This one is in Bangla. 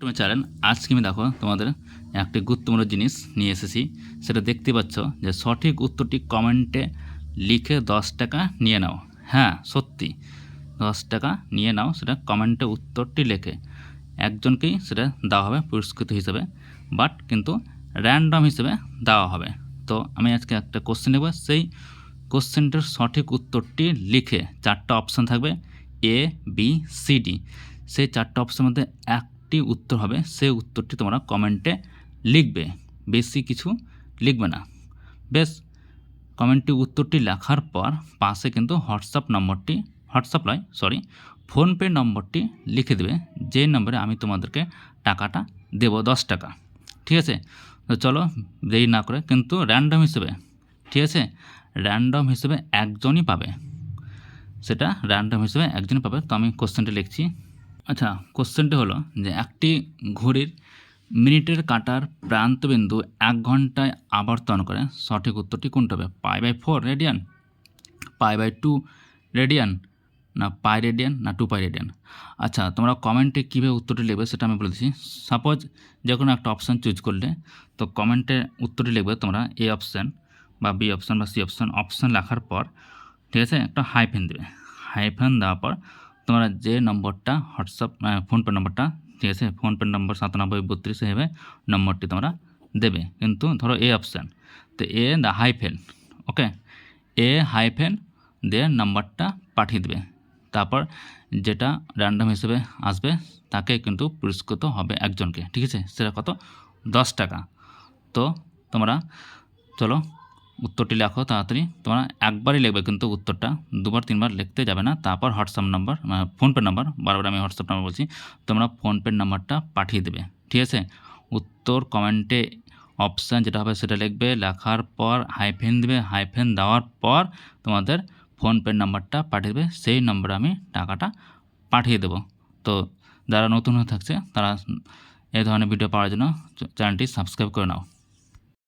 তুমি চ্যানেল আজকে আমি দেখো তোমাদের একটি গুরুত্বপূর্ণ জিনিস নিয়ে এসেছি। সেটা দেখতে পাচ্ছ যে সঠিক উত্তরটি কমেন্টে লিখে দশ টাকা নিয়ে নাও। হ্যাঁ সত্যি। দশ টাকা নিয়ে নাও, সেটা কমেন্টে উত্তরটি লেখে। একজনকেই সেটা দেওয়া হবে পুরস্কৃত হিসেবে বাট কিন্তু র্যান্ডম হিসেবে দেওয়া হবে। তো আমি আজকে একটা কোশ্চেন নেব। সেই কোশ্চেনটার সঠিক উত্তরটি লিখে চারটা অপশান থাকবে এ বি সি ডি সেই চারটা অপশানের মধ্যে একটি উত্তর হবে সেই উত্তরটি তোমরা কমেন্টে লিখবে। বেশি কিছু লিখবে না। বেশ কমেন্টটি উত্তরটি লেখার পর পাশে কিন্তু হোয়াটসঅ্যাপ নম্বরটি, হোয়াটসঅ্যাপ নয়, সরি, ফোনপে নম্বরটি লিখে দেবে যে নম্বরে আমি তোমাদেরকে টাকাটা দেবো দশ টাকা। ঠিক আছে? তো চলো, দেরি না করে কিন্তু র্যান্ডম হিসেবে, ঠিক আছে? র্যান্ডম হিসেবে একজনই পাবে। সেটা র্যান্ডম হিসেবে একজনই পাবে। তো আমি কোশ্চেনটা লিখছি। আচ্ছা কোশ্চেনটি হলো যে একটি ঘড়ির মিনিটের কাঁটার প্রান্তবিন্দু এক ঘন্টায় আবর্তন করে, সঠিক উত্তরটি কোনটা হবে? Pi by four radian pi by two radian না পাই রেডিয়ান না টু পাই রেডিয়ান আচ্ছা তোমরা কমেন্টে কীভাবে উত্তরটি লিখবে সেটা আমি বলে দিচ্ছি। সাপোজ যে কোনো একটা অপশান চুজ করলে, তো কমেন্টে উত্তরটি লিখবে তোমরা এ অপশান বা বি অপশান বা সি অপশান অপশান লেখার পর, ঠিক আছে? একটা হাইফেন দেবে। হাইফেন দেওয়ার পর তোমরা যে নম্বরটা হোয়াটসঅ্যাপ ফোনপে নম্বরটা, ঠিক আছে? ফোনপে নম্বর সাতানব্বই বত্রিশ হিসেবে নম্বরটি তোমরা দেবে। কিন্তু ধরো এ অপশান তো A the hyphen okay A hyphen দিয়ে নাম্বারটা পাঠিয়ে দেবে। তারপর যেটা র্যান্ডম হিসেবে আসবে, তাকে কিন্তু পুরস্কৃত হবে একজনকে, ঠিক আছে? সেটা কত? দশ টাকা। তো তোমরা, চলো উত্তরটি লেখো তাড়াতাড়ি। তোমরা একবারই লিখবে কিন্তু উত্তরটা। দুবার, তিনবার লিখতে যাবে না। তারপর হোয়াটসঅ্যাপ নাম্বার ফোনপে নাম্বার, বারবার আমি হোয়াটসঅ্যাপ নাম্বার বলছি, তোমরা ফোনপের নাম্বারটা পাঠিয়ে দেবে। ঠিক আছে? উত্তর কমেন্টে অপশান যেটা হবে সেটা লিখবে, লেখার পর হাইফেন দেবে হাইফেন দেওয়ার পর তোমাদের ফোনপের নাম্বারটা পাঠিয়ে দেবে। সেই নম্বরে আমি টাকাটা পাঠিয়ে দেবো। তো যারা নতুন হয়ে থাকছে, তারা এই ধরনের ভিডিও পাওয়ার জন্য চ্যানেলটি সাবস্ক্রাইব করে নাও।